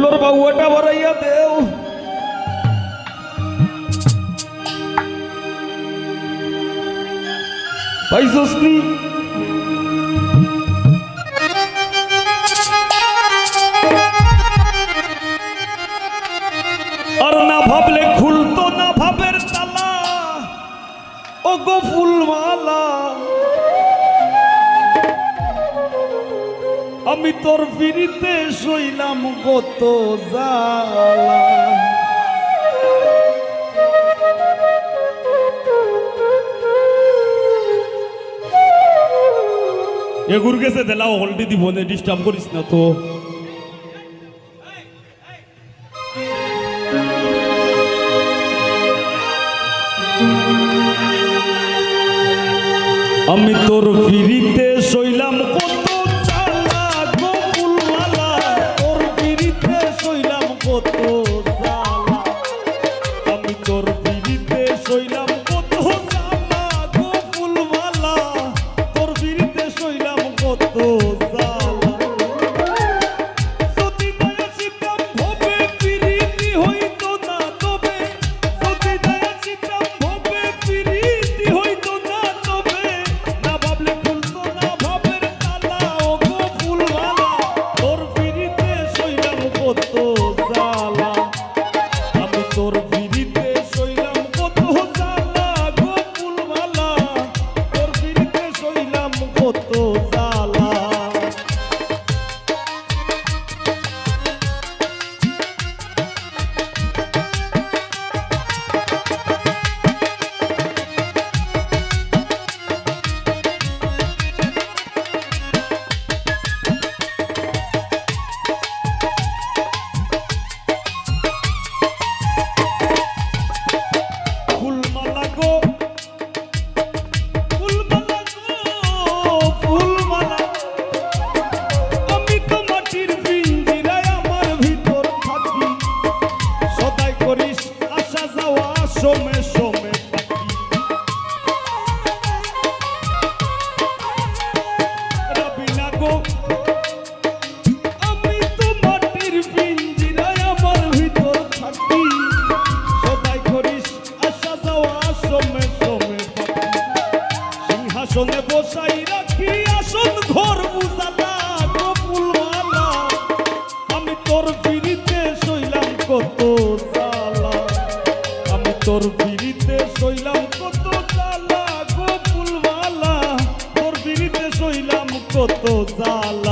চুলোর বাউয়াটা বাড়াইয়া দেও। পাইছস তোর ফিরিতে শৈলাম কত জালা এগুর গেছে দেলাও হলটি দিব, নে, ডিস্টার্ব করিস না তো। আমি তোর ফিরিতে আসনে বসাই রাখি আসন ঘর মুজালা মালা। আমি তোর ফিরিতে শৈলাম কত জালা আমি তোর ফিরিতে শৈলাম কত জালা মালা। তোর ফিরিতে শৈলাম কত জালা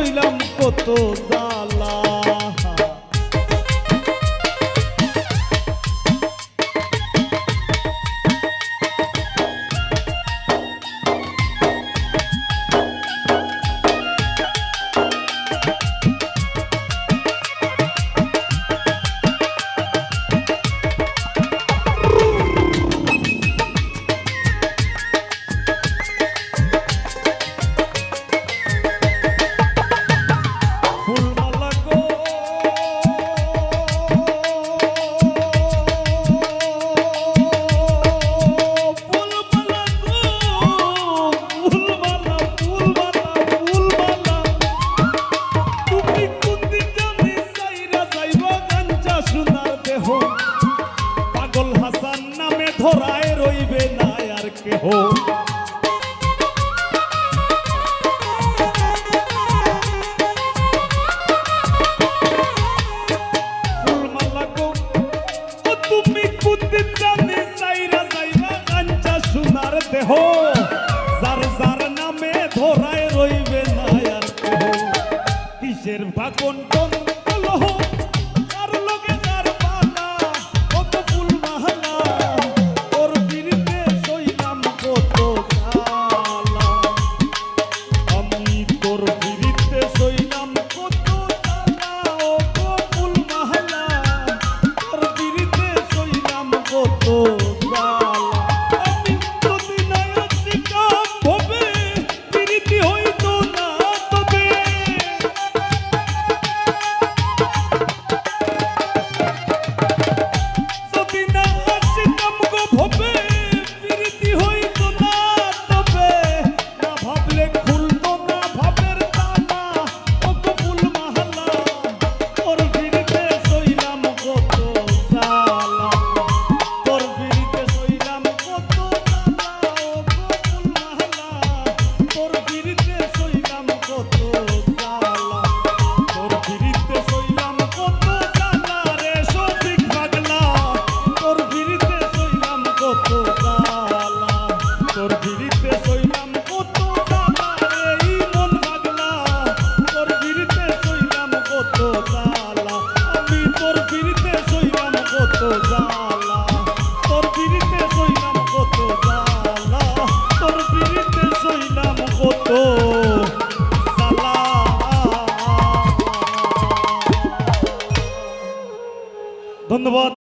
হইলাম কত যা যার যার নামে ধরায় রইবে না আর কিসের ভাগন ধন্যবাদ